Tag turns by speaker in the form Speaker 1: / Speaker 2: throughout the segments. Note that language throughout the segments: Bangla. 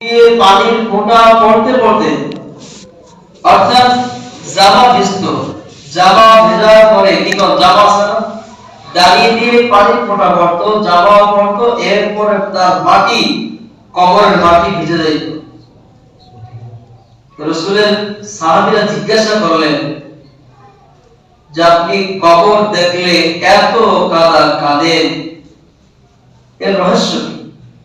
Speaker 1: দিয়ে পানির ফোঁটা পড়তে পড়তে, অর্থাৎ পরে কি কর দাঁড়িয়ে দিয়ে ফোঁটা পড়তো পড়তো, এরপরে তার মাটি, কবরের মাটি ভিজে যাইত। রসুলের সাহাবীরা জিজ্ঞাসা করলেন, যে আপনি কবর দেখলে এত কাদা কাঁদেন, এর রহস্য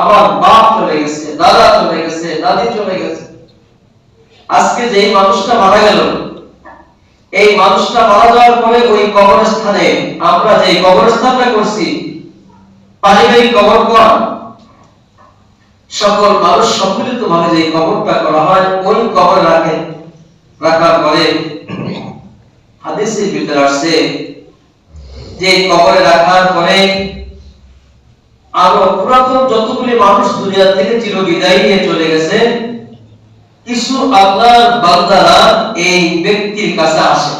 Speaker 1: আমার বাপ চলে গেছে, দাদা চলে গেছে, দাদি চলে গেছে। আজকে যেই মানুষটা মারা গেল, এই মানুষটা মারা যাওয়ার পরে ওই কবরস্থানে আমরা যে কবরস্থানটা করছি, পারিবারিক কবর করা সকল মানুষ সম্মিলিত ভাবে যে কবরটা করা হয়, ওই কবর রাখে, রাখার পরে হাদিসের ভিতরে আসছে যে কবরে রাখার পরে আরও পুরাতন যতগুলি মানুষ দুনিয়া থেকে চির বিদায় নিয়ে চলে গেছে, কিছু আল্লাহর বান্দারা এই ব্যক্তির কাছে আসে।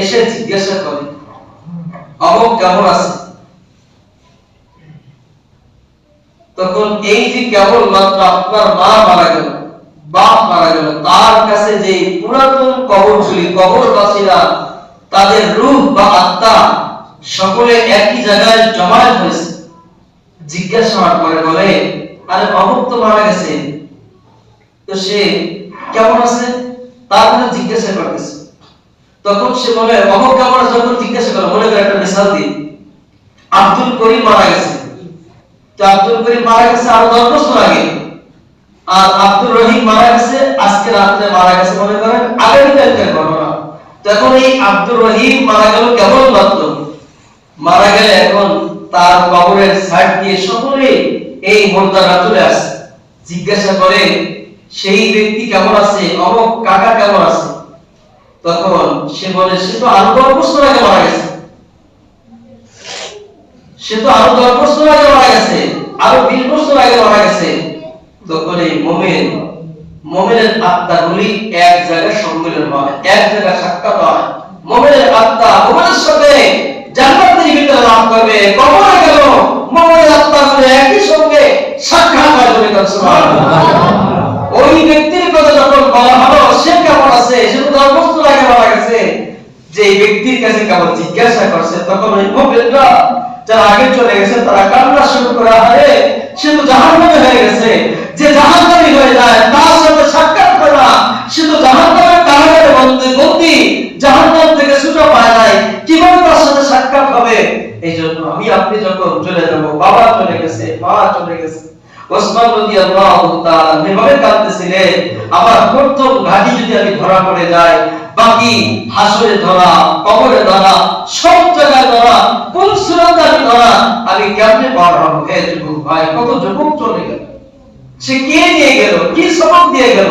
Speaker 1: এসে জিজ্ঞাসা করে অমুক কেমন আছে তখন এই যে কেবল মাত্র আপনার মা মারা গেল, বাপ মারা গেল, তার কাছে যে পুরাতন কবরগুলি কবরবাসীরা তাদের রূহ বা আত্মা সকলে একই জায়গায় জমায়েত হয়েছে। জিজ্ঞাসা পরে বলে, আরে, অমুক তো মারা গেছে। তো সে কেমন আছে? তার কথা জিজ্ঞাসা করতেছে। তখন সে বলে, অমুক কেমন আছে? যখন জিজ্ঞাসা করে করে একটা মিসাল দিই আব্দুল করিম মারা গেছে। তো আব্দুল করিম মারা গেছে আরও দশ বছর আগে। আর আব্দুল রহিম মারা গেছে, আজকে রাত্রে মারা গেছে মনে করেন। আগামীকালকের ঘটনা। তখন এই আব্দুল রহিম মারা গেল কেমন মাত্র মারা গেলে এখন তার কবরের সাইড দিয়ে সকলে এই মোর্দারা চলে আসে। জিজ্ঞাসা করে, সেই ব্যক্তি কেমন আছে? অমক কাকা কেমন আছে? তখন সে বলে, সে তো আরও দশ বছর আগে মারা গেছে। সে তো আরও দশ বছর আগে মারা গেছে, আরও বিশ বছর আগে মারা গেছে। তখন এই মোমেন, মোমেনের আত্মাগুলি এক জায়গায় সম্মিলন হয়, এক জায়গায় সাক্ষাৎ হয়। মোমেনের আত্মা, মোমেনের সাথে সাক্ষাৎ তখন যারা আগে চলে গেছে, তারা শুরু করা সে তো হয়ে গেছে। যে হয়ে সাক্ষাৎ বন্দী বন্দী জাহান্নাম থেকে ছুটো পায় নাই। কীভাবে তার সাথে সাক্ষাৎ হবে? এই জন্য আমি আপনি যখন চলে যাব, বাবা চলে গেছে, মা চলে গেছে। ওসমান রাদিয়াল্লাহু তাআলা এভাবে কাঁদতেছিলেন, আমার প্রথম ঘাটি যদি আমি ধরা পড়ে যাই বাকি হাসরে ধরা কবরে ধরা, সব জায়গায় ধরা, কোন সুরতে আমি ধরা, আমি কেমনে পার হব? হে যুবক ভাই, কত যুবক চলে গেল। সে কে নিয়ে গেল? কি সবক দিয়ে গেল?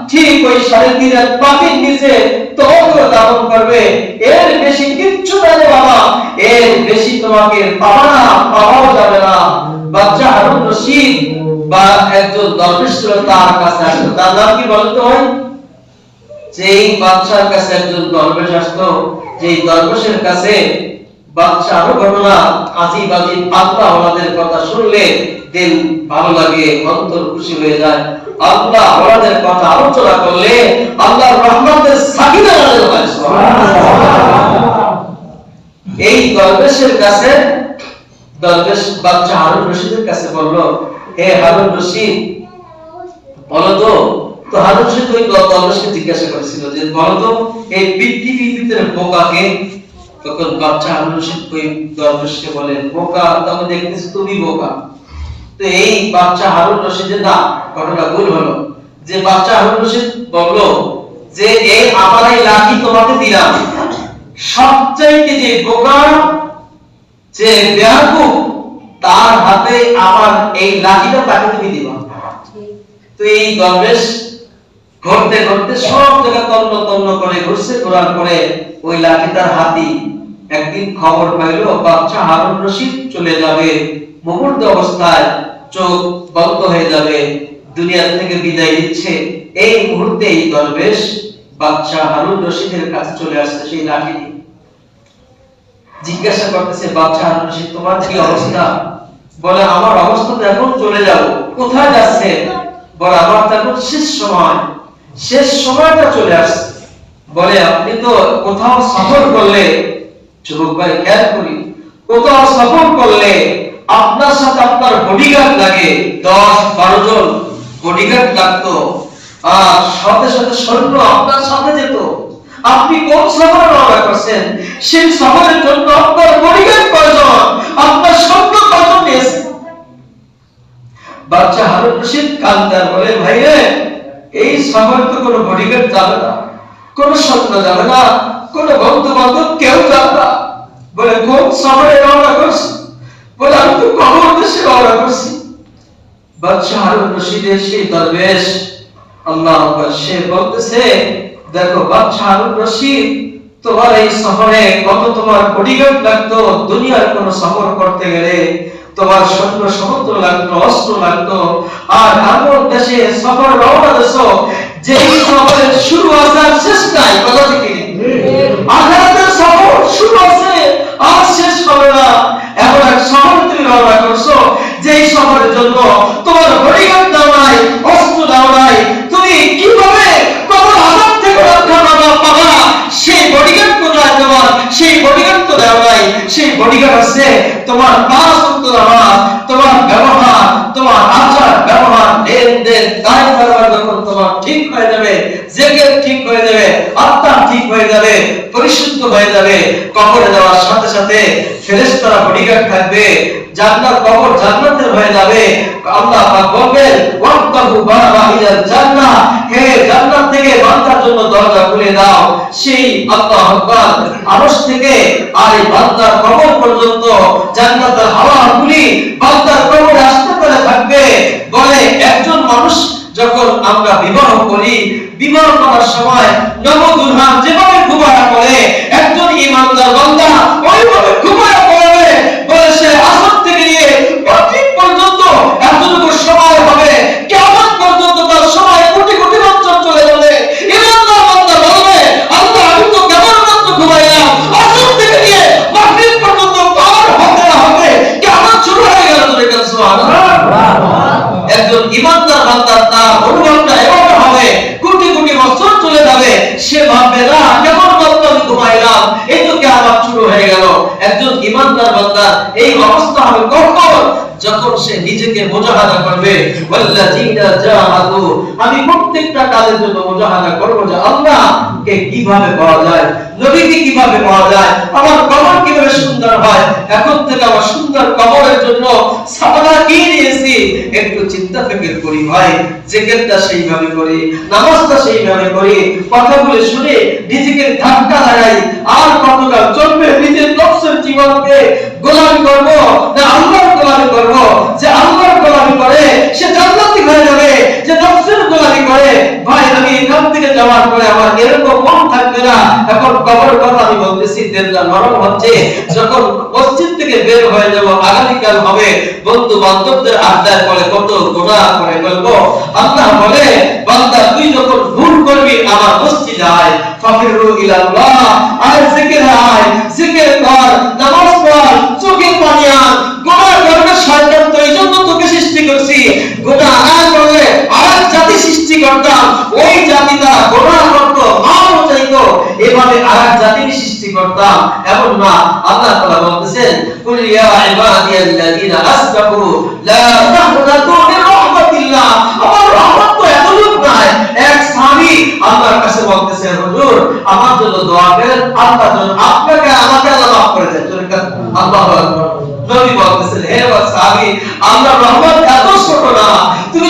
Speaker 1: ঠিক ওই সাড়ে তিনের পাখির নিচে তোমাকেও দাপন করবে। এর বেশি কিচ্ছু জানে বাবা, এর বেশি তোমাকে পাবা না, পাওয়াও যাবে না। বাচ্চা হারুন রশিদ বা একজন দরবেশ তার কাছে আসলো। তার নাম কি যেই বাদশার কাছে একজন দরবেশ আসতো যেই দরবেশের কাছে বাদশা আরও ঘটনা আজি বাজি ওনাদের কথা শুনলে দিল ভালো লাগে, অন্তর খুশি হয়ে যায়। আল্লাহ কথা আলোচনা করলে আল্লাহর রহমতের সাকিনা হয় এই দরবেশের কাছে দরবেশ বাদশা হারুন রশিদের কাছে বলল হে হারুন রশিদ বলো তো তো হারুন রশিদ ওই দরবেশকে জিজ্ঞাসা করেছিল যে বলো তো এই ভিতরে বোকাকে? তখন বাচ্চা হারুন রশিদ ওই দরবেশকে বলে বোকা তবে দেখতেছি তুমি বোকা। তো এই বাচ্চা হারুন রশিদের না ঘটনা ভুল হলো। যে বাচ্চা হারুন রশিদ বলল, যে এই আমার লাঠি তোমাকে দিলাম। সবচাইতে যে বোকা, যে বেয়াকুব তার হাতে আমার এই লাঠিটা তাকে তুমি দিবা। তো এই দরবেশ ঘুরতে ঘুরতে সব জায়গা তন্ন তন্ন করে ঘুরছে, ঘোরার পরে ওই লাঠি তার হাতি। একদিন খবর পাইলো বাচ্চা হারুন রশিদ চলে যাবে মুহূর্ত অবস্থায় চোখ বন্ধ হয়ে যাবে দুনিয়া থেকে বিদায় দিচ্ছে এই মুহূর্তে এই দরবেশ বাচ্চা হারুন রশিদের কাছে চলে আসছে সেই লাঠি জিজ্ঞাসা করতেছে বাচ্চা হারুন রশিদ, তোমার কি অবস্থা? বলে, আমার অবস্থা তো এখন চলে যাব। কোথায় যাচ্ছে? বলে, আমার তো এখন শেষ সময়। শেষ সময়টা চলে আসছে। বলে, আপনি তো কোথাও সফর করলে, যুবক ভাই, খেয়াল করি, কোথাও সফর করলে আপনার সাথে আপনার বডিগার্ড লাগে, দশ বারো জন বডিগার্ড লাগতো। আর সাথে সাথে সৈন্য আপনার সাথে যেত। আপনি কোন সফরে রওনা করছেন সেই সফরের জন্য আপনার বডিগার্ড কয়জন আপনার সৈন্য কয়জন নিয়েছে বাচ্চা হারুন রশিদ কান্দার বলে ভাই রে এই সফরে তো কোনো বডিগার্ড যাবে না। কোনো সৈন্য যাবে না। কোনো বন্ধু বান্ধব কেউ যাবে না। বলে, কোন সফরে রওনা করছি? তো কবর দেশে রওনা করছি? বাদশাহ হারুন রশিদের সেই দরবেশ আল্লাহ সে বলতেছে দেখো বাদশাহ হারুন রশিদ তোমার এই শহরে কত তোমার বডিগার্ড লাগতো দুনিয়ার কোন সফর করতে গেলে তোমার সৈন্য সমুদ্র লাগতো অস্ত্র লাগতো আর এমন দেশে সফর রওনা দেশ যেই সফরের শুরু আছে আর শেষ নাই কথা ঠিক আখেরাতের সফর শুরু আছে আর শেষ হবে না এমন এক শহরের জন্য তোমার বডিগার্ড দাও অস্ত্র দাও তুমি কীভাবে কত আঘাত থেকে রক্ষা পাবা পাবা? সেই বডিগার্ড কোথায় তোমার? সেই বডিগার্ড তো দেওয়া নাই। সেই বডিগার্ড আছে তোমার পাঁচ নামাজ তোমার ব্যবহার, তোমার আচার, ব্যবহার, লেনদেন দায় কারবার যখন তোমার ঠিক হয়ে যাবে জেকের ঠিক হয়ে যাবে ঠিক হয়ে যাবে, পরিশুদ্ধ হয়ে যাবে, কবরে যাওয়ার সাথে সাথে ফেরেশতারা বডিগার্ড থাকবে, জান্নাত কবর জান্নাতের হয়ে যাবে। আল্লাহ পাক বলবেন ওয়াক্তাহু ইলাল জান্নাহ। হে জান্নাত থেকে বান্দার জন্য দরজা খুলে দাও। সেই আল্লাহ আকবার আরশ থেকে আর এই বান্দার কবর পর্যন্ত জান্নাতের হাওয়া গুলি বান্দার কবরে আসতে পারে থাকবে। বলে একজন মানুষ যখন আমরা বিবাহ করি বিবাহ করার সময় নবদুলহান যেভাবে ঘুমায়া করে একজন ইমানদার বান্দা ওইভাবে ঘুমায়া পড়বে বলে সে আসর থেকে নিয়ে মাগরিব পর্যন্ত এতটুকু সময় হবে কেমন পর্যন্ত তার সময় কোটি কোটি বছর চলে যাবে ইমানদার বান্দা বলবে আল্লাহ আমি তো কেমন মাত্র ঘুমাইলাম আসর থেকে নিয়ে মাগরিব পর্যন্ত পার হতে হবে কেমন শুরু হয়ে গেল তোর কাছে সুবহানাল্লাহ একজন ইমানদার বান্দার তার অনুভবটা এমন হবে কোটি কোটি বছর চলে যাবে সে ভাববে না কেমন মাত্র আমি ঘুমাইলাম এই তো কেমন শুরু হয়ে গেল একজন ইমানদার বান্দার এই অবস্থা হবে কখন যখন সে নিজেকে মুজাহাদা করবে, ওয়াল্লাযীনা জাহাদু আমি প্রত্যেকটা কাজের জন্য মুজাহাদা করব যে আল্লাহ কে কীভাবে পাওয়া যায়, নবীকে কীভাবে পাওয়া যায়, আমার কবর কীভাবে সুন্দর হয়, এখন থেকে আমার সুন্দর কবরের জন্য কি নিয়েছি। একটু চিন্তা ফিকির করি ভাই, জিকিরটা সেইভাবে করি, নামাজটা সেইভাবে করি, কথাগুলো শুনে নিজেকে ধাক্কা লাগাই, আর কতকাল চলবে নিজের নফসের জীবনকে গোলামি করব না আল্লাহর গোলামি করব যে আল্লাহর গোলামি করে সে জান্নাতি হয়ে যাবে যে নফসের গোলামি করে ভাই আমি এখান থেকে যাওয়ার পরে আমার এরকম মন থাকবে না এখন কবরের কথা আমি বলতেছি নরম হচ্ছে। যখন মসজিদ থেকে বের হয়ে যাব, আগামীকাল হবে। বন্ধু বান্ধবদের আড্ডায় পরে কত গুনাহ করে ফেলব আল্লাহ বলে, বান্দা, তুই যখন ভুল করবি, আমার মসজিদে আয়। ফাফিরু ইলাল্লাহ, আয়, জিকির আয়, জিকির কর, নামাজ পড় চোখে পানি আন। গুনাহ করবে শয়তান তো এই জন্য তোকে সৃষ্টি করছি। গুনাহ না করলে আরেক জাতি সৃষ্টি করতাম ওই জাতিটা গুনাহ করতো মাও চাইতো। এভাবে আরেক জাতির সৃষ্টি করতাম এমন না। আল্লাহ তাআলা বলতেছেন, কুল ইয়া ইবাদিয়াল্লাযিনা আসরাফু লা তাহনাতু মির রাহমাতিল্লাহ। আমার রহমত তো এতটুকু নাই। এক সাহাবী আল্লাহর কাছে বলতেছে হুজুর, আমার জন্য দোয়া করেন আল্লাহ যেন আপনাকে আমাকে আল্লাহ মাফ করে দেন। আল্লাহু আকবার। নবী বলতেছেন, হে আমার সাহাবী আল্লাহর রহমত এত ছোট না। তুমি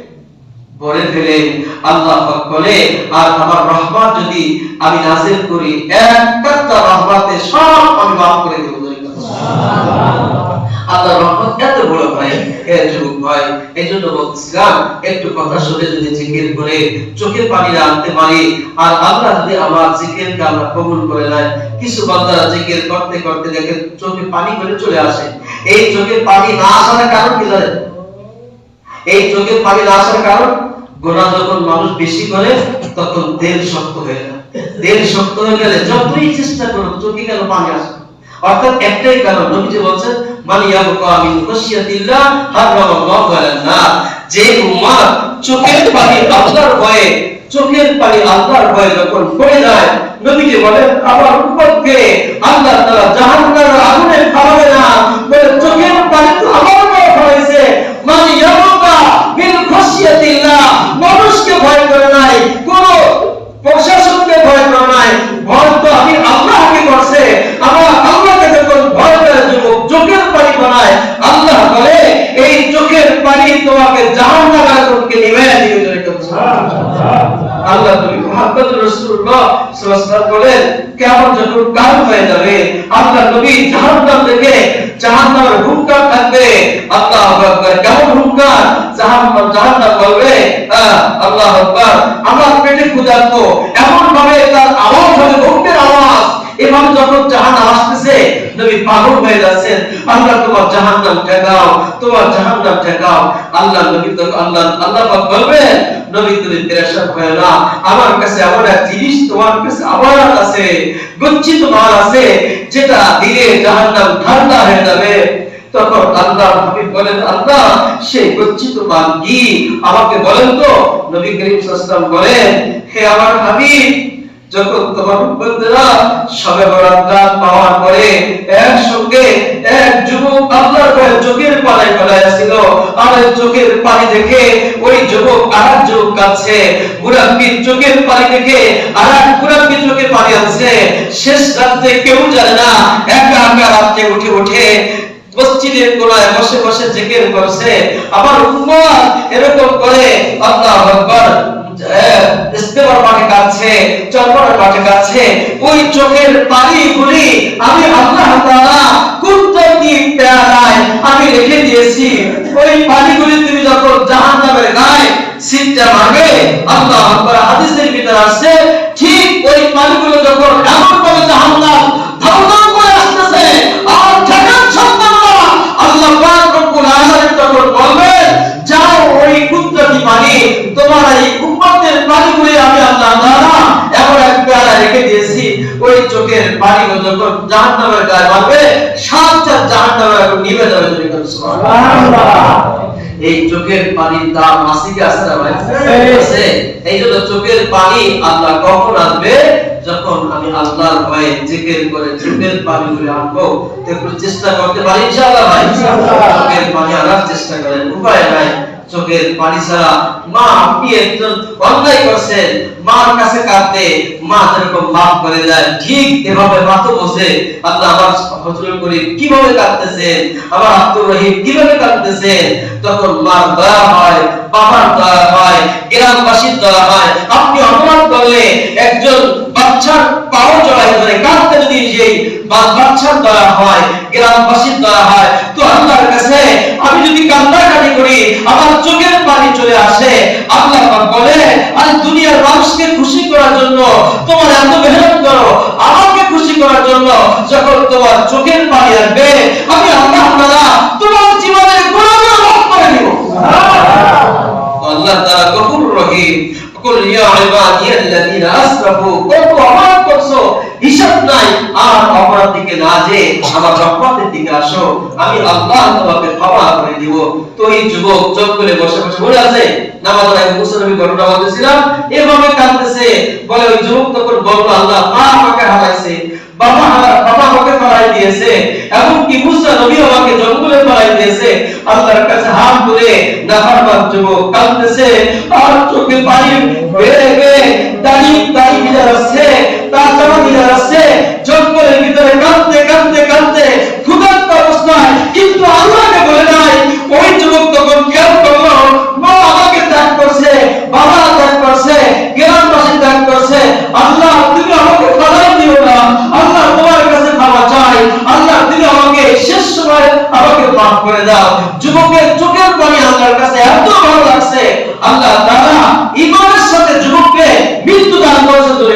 Speaker 1: ভরে ফেলে আল্লাহ পাক বলে আর আমার রহমত যদি আমি নাজিল করি একটা রহমতে সব আমি মাফ করে দেব আল্লাহ রহমত এত বড় ভাই এ যুবক ভাই এই জন্য বলছিলাম একটু কথা শুনে যদি জিকির করে চোখের পানি আনতে পারি আর আল্লাহ যদি আমার জিকিরকে আমরা কবুল করে নেয় কিছু বান্দারা জিকির করতে করতে দেখে চোখে পানি করে চলে আসে। এই চোখের পানি না আসার কারণ কি জানেন? এই চোখের পানি না আসার কারণ? গোনা যখন মানুষ বেশি করে, তখন শক্ত হয়ে যায়। শক্ত হয়ে গেলে যতই চেষ্টা করো চোখে কেন পানি আসে অর্থাৎ একটাই কারণ, নবীজি বলছেন যে চোখের পানি আল্লাহর ভয়ে, চোখের পানি আল্লাহর ভয়ে যখন পড়ে যায়, নবীজি বলেন, আমার আল্লাহ আগুনে না চোখের পানি তো আমার ভয়ে মান মিন মানুষকে ভয় করে নাই কোন প্রশাসনকে ভয় করে নাই। ভয় তো আমি আল্লাহকে করছে। আমার আল্লাহকে যখন ভয় করে যুবক চোখের পানি বানায় আল্লাহ বলে এই চোখের পানি তোমাকে জাহান্নামের আগুনকে নিভে দিবে। আল্লাহ নবী মুহাম্মদ রাসূলুল্লাহ হয়ে যাবে। আল্লাহ নবী জাহান্নাম থেকে জাহান্নামের হুঙ্কার থাকবে। আল্লাহু আকবার। কেমন হুঙ্কার? জাহান্নাম জাহান্নাম বলবে আল্লাহু আকবার, আমার পেটে ক্ষুধার্ত। এমন ভাবে তার আওয়াজ হবে এভাবে যখন জাহান্নাম আসতেছে, নবী পাগল হয়ে যাচ্ছেন। আল্লাহ তোমার জাহান্নাম ঠেকাও, তোমার জাহান্নাম ঠেকাও। আল্লাহ নবী তো, আল্লাহ আল্লাহ পাক বলবেন, নবী তুমি না আমার কাছে এমন এক জিনিস তোমার কাছে আছে, গচ্ছিত মাল আছে, যেটা দিলে ঠান্ডা হয়ে যাবে। তখন আল্লাহ হাবিব বলেন, আল্লাহ, সেই গচ্ছিত মাল কি? আমাকে বলেন তো। নবী করিম সাল্লাল্লাহু আলাইহি বলেন, হে আমার হাবিব যখন তোমার উম্মতেরা সবে রাত পাওয়ার পরে একসঙ্গে এক যুবক আল্লাহর ভয়ে চোখের পানি ফেলাইছিল আর চোখের পানি দেখে, ওই যুবক আর এক যুবক কাছে মুরাব্বির চোখের পানি দেখে আর এক মুরাব্বি চোখের পানি আছে শেষ রাতে কেউ জানে না, একা একা রাতে উঠে উঠে মসজিদের কোনায় বসে বসে জিকির করছে। আমার উম্মত এরকম করে, আল্লাহু আকবার ইস্তেমার মাঠে কাছে চরমনের মাঠে কাছে ওই চোখের পানিগুলি আমি আল্লাহ তাআলা কুদরতি পেয়ালায় আমি রেখে দিয়েছি। ওই পানিগুলি তুমি যখন জাহান্নামের গায়ে সিটটা মারবে, আল্লাহ আকবার হাদিসের ভিতরে আছে, ঠিক ওই পানিগুলো যখন এমন ভাবে জাহান্নাম জাহান্নামের গায়ে মারবে সাত চার আগুন নিভে যাবে কেউ এই চোখের পানির দাম কি আছে না এই। জন্য চোখের পানি আল্লাহ কখন আসবে যখন আমি আল্লাহর ভয়ে জিকির করে চোখের পানি গুলো আনব একটু চেষ্টা করতে পারি ইনশাআল্লাহ ভাই? চোখের পানি আনার চেষ্টা করেন উপায় নাই। চোখের পানি ছাড়া মা আপনি একজন অন্যায় করছেন, মার কাছে কাঁদতে মা যেরকম মাফ করে যায় ঠিক এভাবে মা তো বসে আল্লাহ আমার হজরত করি কীভাবে কাঁদতেছেন আবার আব্দুর রহিম কীভাবে কাঁদতেছেন, তখন মার দয়া হয়, বাবার দয়া হয়, গ্রামবাসীর দয়া হয়, আপনি অপরাধ করলে একজন বাচ্চার পাও বাদ বাদশার দ্বারা হয় গ্রামবাসীর দ্বারা হয় তো আল্লাহর কাছে আমি যদি কান্নাকাটি করি আমার চোখের পানি চলে আসে। আল্লাহ বলে আর দুনিয়ার মানুষকে খুশি করার জন্য তোমার এত মেহনত করো আমাকে খুশি করার জন্য যখন তোমার চোখের পানি আসবে আমি আল্লাহ তারা তোমার জীবনের গুণগুলো মাফ করে দিব। আল্লাহ তারা গফুর রহিম। কুল ইয়া ইবাদিয়াল্লাযীনা আসরাফু কত আমার হিসাব নাই। আর অপরাধ দিকে না যে আমার রহমতের দিকে আসো। আমি আল্লাহ তোমাকে ক্ষমা করে দিব। তো এই যুবক চোখ করে বসে বসে মনে আছে, নামাজ নাই মুসলিম ঘটনা বলতেছিলাম। এভাবে কাঁদতেছে। বলে ওই যুবক তখন বলল, আল্লাহ মা আমাকে হারাইছে। বাবা বাবা আমাকে দিয়েছে। এমনকি মুসা নবী আমাকে জঙ্গলে দিয়েছে। আল্লাহর কাছে হাত তুলে নাফরমান যুবক কাঁদতেছে। আর চোখে পানি বেড়ে বেড়ে দাড়ি দাড়ি ভিজা যাচ্ছে তার জামা ভিজা যাচ্ছে জঙ্গলের ভিতরে কাঁদতে মাফ করে দাও। যুবকের চোখের পানি আল্লাহর কাছে এত ভালো লাগছে। আল্লাহ তাআলা ইমানের সাথে যুবককে মৃত্যু দান করেছে তুমি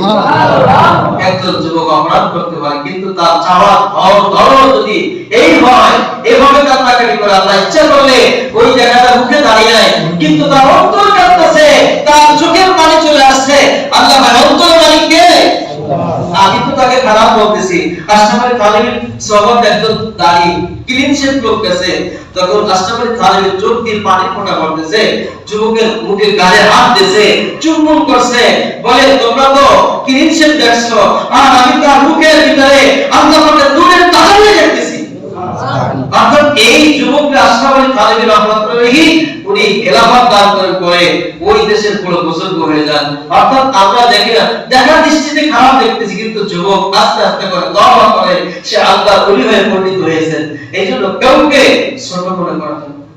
Speaker 1: একজন যুবক অপরাধ করতে পারে, কিন্তু তার চাওয়া যদি এই হয় এভাবে কান্নাকাটি করে আল্লাহ ইচ্ছা করলে ওই জায়গাটা মুখে দাঁড়িয়ে কিন্তু তার অন্তর কাঁদতেছে তার চোখের পানি চলে আসছে। আল্লাহ অন্তর তাকে খারাপ বলতেছি আশরাফের তালিবের সহবত একজন দাঁড়ি ক্লিন শেপ লোক গেছে। তখন আশরাফের তালিবের চোখ দিয়ে পানি ফোঁটা পড়তেছে। যুবকের মুখে গালে হাত দিয়েছে চুম্বন করছে। বলে তোমরা তো ক্লিন শেপ দেখছ। আর আমি তার মুখের ভিতরে আল্লাহ পাকের নূরের তাহারে দেখতেছি। অর্থাৎ এই যুবককে আশরাফ আলী তালিবের রহমতুল্লাহি উনি খেলাফত দান করে ওই দেশের বড় বুজুর্গ হয়ে যান। অর্থাৎ আমরা দেখি না দেখার দৃষ্টিতে খারাপ দেখতেছি, কিন্তু যুবক আস্তে আস্তে করে দোয়া করে, সে আল্লাহ ওলি হয়ে পণ্ডিত হয়েছেন। এই জন্য কাউকে ছোট মনে করা।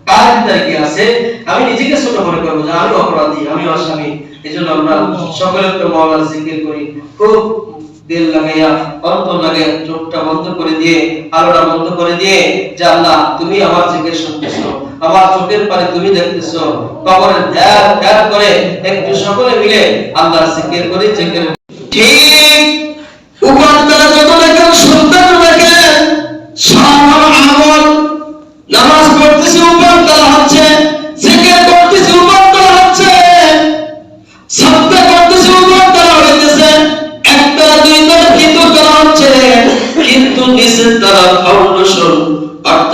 Speaker 1: কার ভিতরে কি আছে? আমি নিজেকে ছোট মনে করব যে আমি অপরাধী, আমি অস্বামী। এই জন্য আমরা সকলে তো মৌলার জিকির করি। খুব দিল লাগাইয়া, অন্তর লাগাইয়া চোখটা বন্ধ করে দিয়ে, আলোটা বন্ধ করে দিয়ে যে আল্লাহ, তুমি আমার জিকির শুনতেছো আমার চোখের পানি তুমি দেখতেছো। কবরের ধ্যান ধ্যান করে একটু সকলে মিলে আল্লাহর জিকির করে জিকির ঠিক। উপর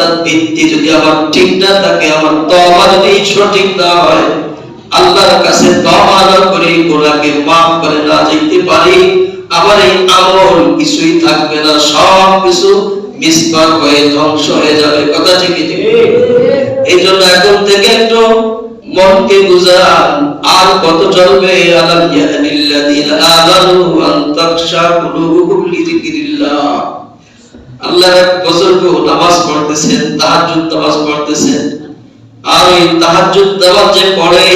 Speaker 1: অর্থাৎ ভিত্তি যদি আমার ঠিক না থাকে, আমার তবা যদি সঠিক না হয়, আল্লাহর কাছে তবা না করে গোলাকে মাফ করে না যেতে পারি, আমার এই আমল কিছুই থাকবে না, সব কিছু মিসমার হয়ে ধ্বংস হয়ে যাবে, কথা ঠিক এই জন্য এখন থেকে একটু মনকে বুঝান, আর কত চলবে আলাম ইয়ানিল্লাযিনা আমানু আন তাখশা কুলুবুহুম লিযিকরিল্লাহ। আল্লাহর এক বুজুর্গ নামাজ পড়তেছেন, তাহাজ্জুদ নামাজ পড়তেছেন। আর ওই তাহাজ্জুদ নামাজ যে পড়ে,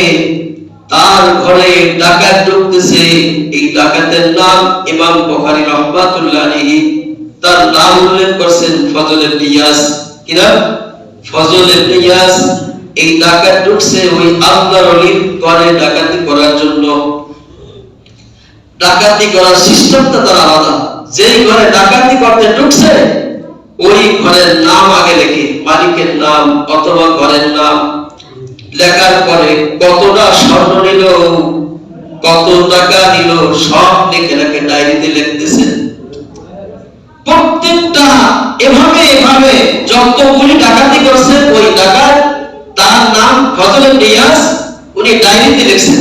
Speaker 1: তার ঘরে ডাকাত ঢুকতেছে। এই ডাকাতের নাম ইমাম বুখারী রাহমাতুল্লাহ তার নাম উল্লেখ করছেন ফজল ইবনে ইয়াস কি নাম? ফজল ইবনে এই ডাকাত ঢুকছে ওই আল্লাহর ওলির ঘরে ডাকাতি করার জন্য। ডাকাতি করার সিস্টেমটা তার আলাদা। যেই ঘরে ডাকাতি করতে ঢুকছে, ওই ঘরের নাম আগে লেখে, মালিকের নাম অথবা ঘরের নাম। লেখার পরে কতটা স্বর্ণ নিল, কত টাকা নিল সব লিখে রাখে ডায়েরিতে লিখতেছে। প্রত্যেকটা এভাবে এভাবে যতগুলি ডাকাতি করছে, ওই ডাকাত তার নাম ফজল নিয়াস উনি ডায়েরিতে লিখছেন।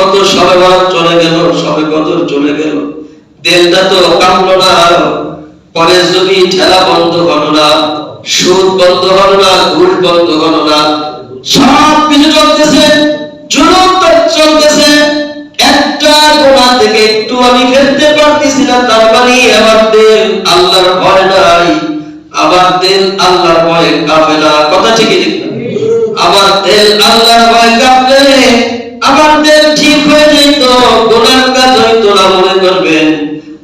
Speaker 1: কত সবে চলে গেল সবে কত চলে গেল। দিলটা তো কাঁপলো না। পরে যদি ঠেলা বন্ধ হলো না, সুদ বন্ধ হলো না, ঘুষ বন্ধ হলো না, সব কিছু চলতেছে, জুলুম চলতেছে। একটা গোনা থেকে একটু আমি ফেলতে পারতেছি না, তার মানে আমার দিল আল্লাহর ভয় নাই। আমার দিল আল্লাহর ভয়ে কাঁপে না। কথা ঠিক ঠিক? আমার দিল আল্লাহর ভয় কাঁপলে গোনার কাজ হইতো না মনে করবেন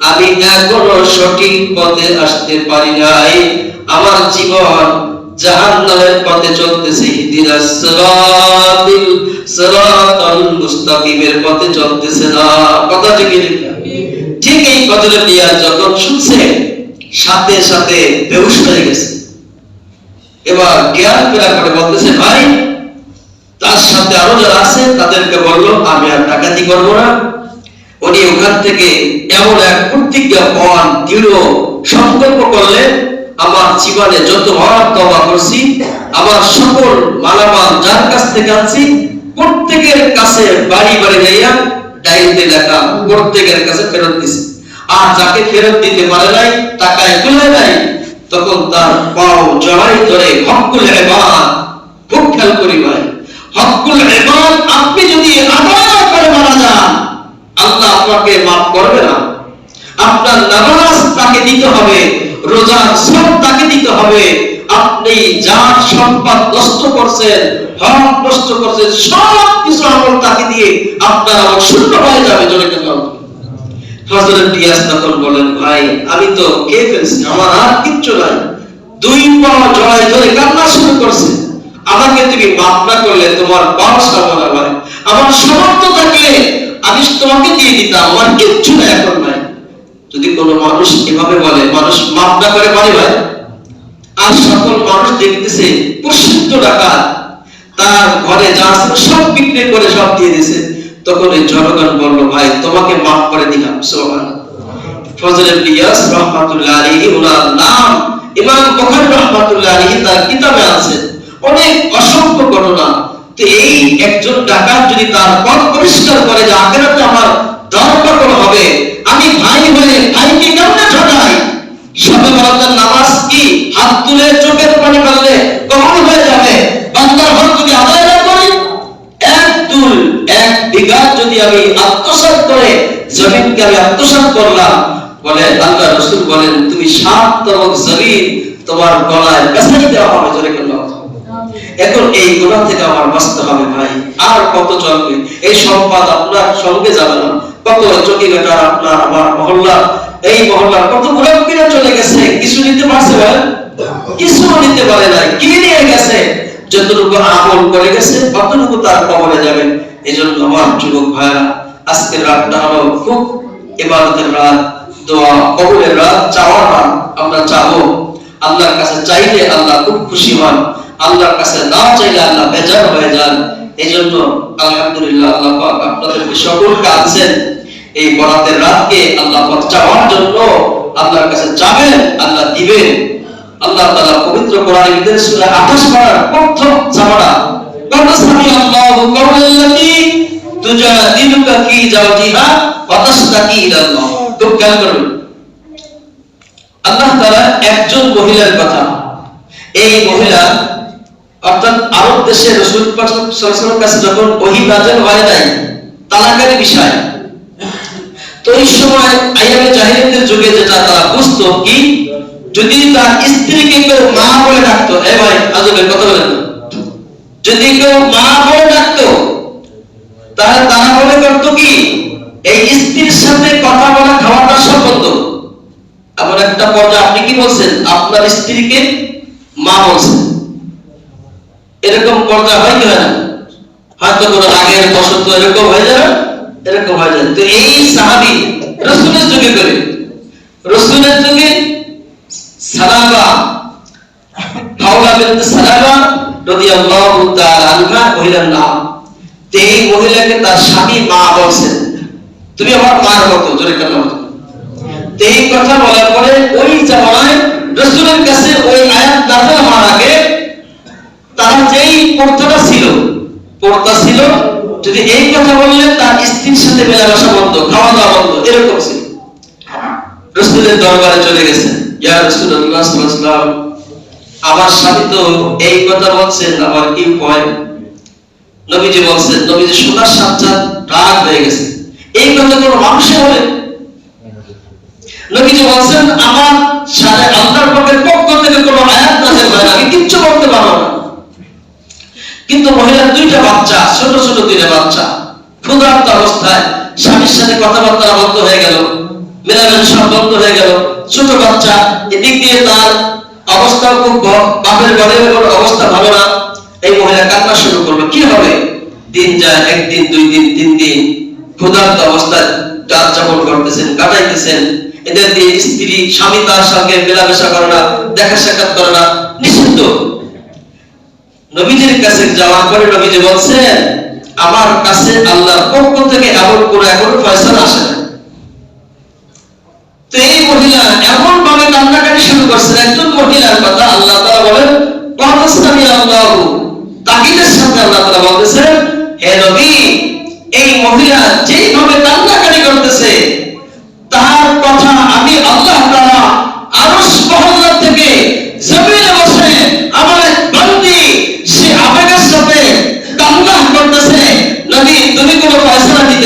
Speaker 1: আমি এখনও সঠিক পথে আসতে পারি নাই। আমার জীবন জাহান্নামের পথে চলতেছে। ইহদিনাস মুস্তাকিমের পথে চলতেছে না। কথা ঠিক ঠিক এই কথাটা নিয়ে যখন শুনছে, সাথে সাথে বেহুশ হয়ে গেছে। এবার জ্ঞান ফেরা করে বলতেছে, ভাই তার সাথে আরও যারা আছে, তাদেরকে বলল, আমি আর ডাকাতি করব না। উনি ওখান থেকে এমন এক প্রতিজ্ঞা পান দৃঢ় সংকল্প করলেন আমার জীবনে যত বার তবা করছি, আমার সকল মালামাল যার কাছ থেকে আনছি, প্রত্যেকের কাছে বাড়ি বাড়ি যাইয়া ডায়েরিতে লেখা প্রত্যেকের কাছে ফেরত দিছি। আর যাকে ফেরত দিতে পারে নাই, টাকায় তুলে নাই, তখন তার পাও জড়াই ধরে হকুল এবাদ খুব খেয়াল করি ভাই। আপনি যদি মারা যান, আল্লাহ আপনাকে করবে না। আপনার নামাজ তাকে দিতে হবে, রোজার সব তাকে দিতে হবে। আপনি যার সম্পদ নষ্ট করছেন, হক নষ্ট করছেন, সব কিছু আমল তাকে দিয়ে আপনার শূন্য হয়ে যাবে ইয়াস বলেন ভাই, আমি তো কে ফেলছি, আমার আর কিচ্ছু নাই। দুই পা জড়াই ধরে কান্না শুরু করছে। আমাকে তুমি মাফ না করলে তোমার পাও সামনে ভাই আমার সামর্থ্য থাকলে আমি তোমাকে দিয়ে দিতাম, আমার কিচ্ছু নাই এখন নাই। যদি কোনো মানুষ এভাবে বলে, মানুষ মাফ না করে পারে ভাই আর সকল মানুষ দেখতেছে প্রসিদ্ধ ডাকাত, তার ঘরে যা ছিল সব বিক্রি করে সব দিয়ে দিছে তখন এই জনগণ বলল, ভাই, তোমাকে মাফ করে দিলাম, সুবহানাল্লাহ। ফজল ইবনে ইয়াস রাহমাতুল্লাহ আলাইহি ওনার নাম ইমাম বুখারী রাহমাতুল্লাহ আলাইহি তার কিতাবে আছে। অনেক অসংখ্য ঘটনা। তো এই একজন ডাকাত যদি তার পথ পরিষ্কার করে যে আখেরাতে আমার দরকার হবে, আমি ভাই হয়ে ভাইকে ঠকাই সবে নামাজ কি হাত তুলে চোখের পানি ফেললে কখন হয়ে যাবে? বান্দার হক যদি আদায় না করি? এক এক বিঘা যদি আমি আত্মসাৎ করে, জমিনকে আমি আত্মসাৎ করলাম, বলে আল্লাহ রসুল বলেন, তুমি সাত তবক জমিন তোমার গলায় বেসাই দেওয়া হবে জোরে কেন এখন এই গুণা থেকে আমার বাঁচতে হবে ভাই। আর কত চলবে এই সম্পদ আপনার সঙ্গে যাবে না। কত চকি বেটার আপনার, আমার মহল্লা। এই মহল্লার কত চলে গেছে? কিছু নিতে পারছে ভাই কিছু নিতে পারে না কি নিয়ে গেছে? যতটুকু আমল করে গেছে, ততটুকু তার কবরে আমার যুবক ভাইরা আজকের রাতটা হলো খুব রাত, দোয়া, কবুলের রাত, চাওয়ার রাত। আমরা চাবো, আল্লাহর কাছে চাইলে আল্লাহ খুব খুশি হন। আল্লাহর কাছে না চাইলে আল্লাহ বেজার হয়ে যান। এই জন্য আলহামদুলিল্লাহ আল্লাহ পাক আপনাদেরকে সকলকে আনছেন। এই বরাতের রাতকে আল্লাহ পাক চাওয়ার জন্য আল্লাহর কাছে যাবেন, আল্লাহ দিবেন। আল্লাহ তাআলা পবিত্র কোরআনে বিদের সূরা 28 পারার প্রথম জামানা কত সামি আল্লাহু কাওলাল্লাতি তুজাদিলুকা ফি জাওজিহা ওয়া তাশতাকি ইলাল্লাহ। খুব খেয়াল করুন। আল্লাহ তাআলা একজন মহিলার কথা। এই মহিলা অর্থাৎ আরব দেশে রসুল সাল্লাল্লাহু কাছে যখন ওহী নাযিল হয় নাই, তালাকের বিষয়। তো এই সময় আইয়ামে জাহিলিয়াতের যুগে যেটা তারা বুঝতো কি, যদি তার স্ত্রীকে কেউ মা বলে ডাকতো, এ ভাই আজবে কথা বলেন যদি কেউ মা বলে ডাকতো, তাহলে তারা মনে করতো কি, এই স্ত্রীর সাথে কথা বলা, খাওয়াটা সম্বন্ধ আবার একটা পর্যায়ে আপনি কি বলছেন? আপনার স্ত্রীকে মা বলছেন। এরকম পর্যায়ে হয় কি হয় না? হয়তো কোনো রাগের বসন্ত এরকম হয়ে যাবে, এরকম হয়ে যায় তো এই সাহাবি রসুলের যুগে করে, রসুলের যুগে সালাবা, হাওলা বিনত সালাবা রাদিয়াল্লাহু তাআলা আনহা মহিলার নাম। এই মহিলাকে তার স্বামী মা বলছেন। তুমি আমার মার মতো, জোরে কেন তো এই কথা বলার পরে ওই জামানায় রসুলের কাছে ওই আয়াত হওয়ার আগে তার যেই পর্দাটা ছিল, পর্দা ছিল, যদি এই কথা বললে তার স্ত্রীর সাথে মেলামেশা বন্ধ খাওয়া দাওয়া বন্ধ, এরকম ছিল। রসুলের দরবারে চলে ইয়া আমার স্বামী তো এই কথা বলছেন আমার কি উপায় নবীজি বলছেন, নবীজি সোনার রাগ হয়ে গেছে। এই কথা কোনো নবীজি বলছেন, আমার সাথে আল্লাহর পক্ষের পক্ষ থেকে কোনো আয়াত নাযিল হয় না, আমি কিচ্ছু করতে পারব না। কিন্তু মহিলার দুইটা বাচ্চা, ছোট ছোট দুইটা বাচ্চা। ক্ষুধার্ত অবস্থায় স্বামীর সাথে কথাবার্তা বন্ধ হয়ে গেল, মেলামেশা বন্ধ হয়ে গেল। ছোট বাচ্চা, এদিক দিয়ে তার অবস্থা খুব বাপের ঘরে অবস্থা ভালো না। এই মহিলা কান্না শুরু করল, কি হবে? দিন যায়, একদিন, দুই দিন, তিন দিন, ক্ষুধার্ত অবস্থায় রাত যাপন করতেছেন, কাটাইতেছেন। এদের দিয়ে স্ত্রী, স্বামী তার সঙ্গে মেলামেশা করে না দেখা সাক্ষাৎ করে না। নিষিদ্ধ। নবীজির কাছে যাওয়ার পরে নবীজি বলছেন, আমার কাছে আল্লাহর পক্ষ থেকে এমন কোন এখন ফয়সালা আসে না তো এই মহিলা এমন ভাবে কান্নাকাটি শুরু করছেন। একজন মহিলার কথা আল্লাহ তাআলা বলেন আল্লাহ তাকিদের সাথে আল্লাহ তাআলা বলতেছেন, হে নবী, এই মহিলা যেইভাবে কান্নাকাটি করতেছে, তার কথা আমি আল্লাহ তাআলা আরশ মহল্লা থেকে জমিনে বসে আমার এক বান্দি সে আবেগের সাথে কান্না করতেছে নবী তুমি কোনো ফয়সালা দিতে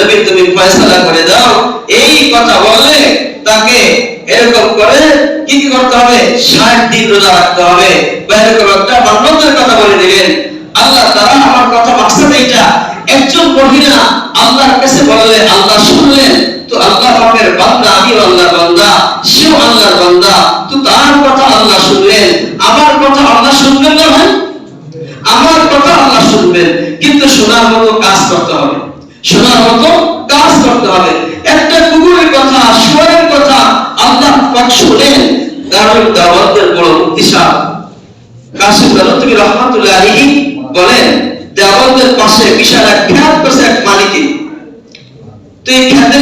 Speaker 1: নবী তুমি ফয়সালা করে দাও। এই কথা বললে তাকে এরকম করে কি করতে হবে? 60 দিন রোজা রাখতে হবে। বা এরকম একটা মান্যতের কথা বলে দিলেন। আল্লাহ তারা আমার কথা মাকসাদ এইটা। একজন মহিলা আল্লাহর কাছে বললে, আল্লাহ শুনলেন, তো আল্লাহ পাকের বান্দা, আমিও আল্লাহর বান্দা, সেও আল্লাহর বান্দা। তো তার কথা আল্লাহ শুনলেন, আমার কথা আল্লাহ শুনবেন না ভাই? আমার কথা আল্লাহ শুনবেন, কিন্তু শোনার মতো কাজ করতে হবে। শোনার মতো কাজ হবে। একটা কথা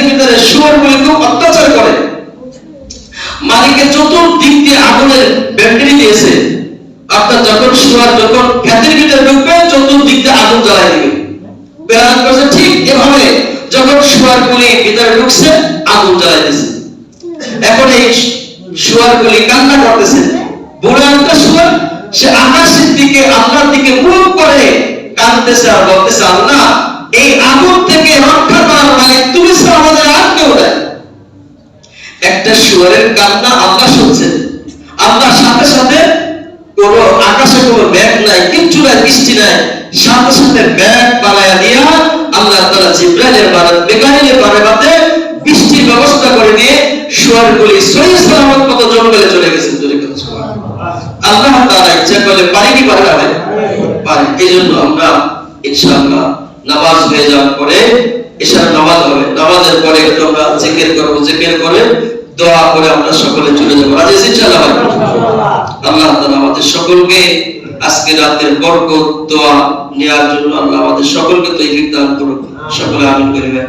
Speaker 1: ভিতরে অত্যাচার করে। মালিকে চতুর্দিক দিয়ে আগুনের ব্যাটারি দিয়েছে। অর্থাৎ যখন শুয়ার যখন খ্যাতের ভিতরে ঢুকবে, চতুর্দিক দিয়ে আগুন জ্বালাই দিবে। বেলান করছে ঠিক এভাবে যখন শুয়ারগুলি ভিতরে ঢুকছে, আগুন জ্বালাই দিয়েছে এখন এই শুয়ারগুলি কান্না করতেছে। বুড়ো একটা শুয়ার, সে আকাশের দিকে, আল্লাহর দিকে মুখ করে কাঁদতেছে আর বলতেছে, আল্লাহ, এই আগুন থেকে রক্ষা করার মালিক তুমি ছাড়া আমাদের আর কেউ নাই। একটা শুয়ারের কান্না আল্লাহ শুনছেন আল্লাহ সাথে সাথে কোন আকাশে কোনো ব্যাগ নাই, কিচ্ছু নাই, বৃষ্টি নাই। সাথে সাথে ব্যাগ বানায়া দিয়া আল্লাহ তাআলা জিব্রাইলের বানাত মেকানিলের বানাতে বৃষ্টির ব্যবস্থা করে দিয়ে শুয়ারগুলি সহি সালামত মতো জঙ্গলে চলে সুবহানাল্লাহ। আল্লাহ তাআলা ইচ্ছা করলে পারি পারে পারে। এই জন্য আমরা ইনশাআল্লাহ নামাজ হয়ে যাওয়ার পরে এশার নামাজ হবে। নামাজের পরে আমরা জিকির করব। জিকির করে দোয়া করে আমরা সকলে চলে যাব? আল্লাহ আমাদের সকলকে আজকে রাতের বরকত দোয়া নেওয়ার জন্য আল্লাহ আমাদের সকলকে তৈরি দান করুন সকলে আমিন করিবেন।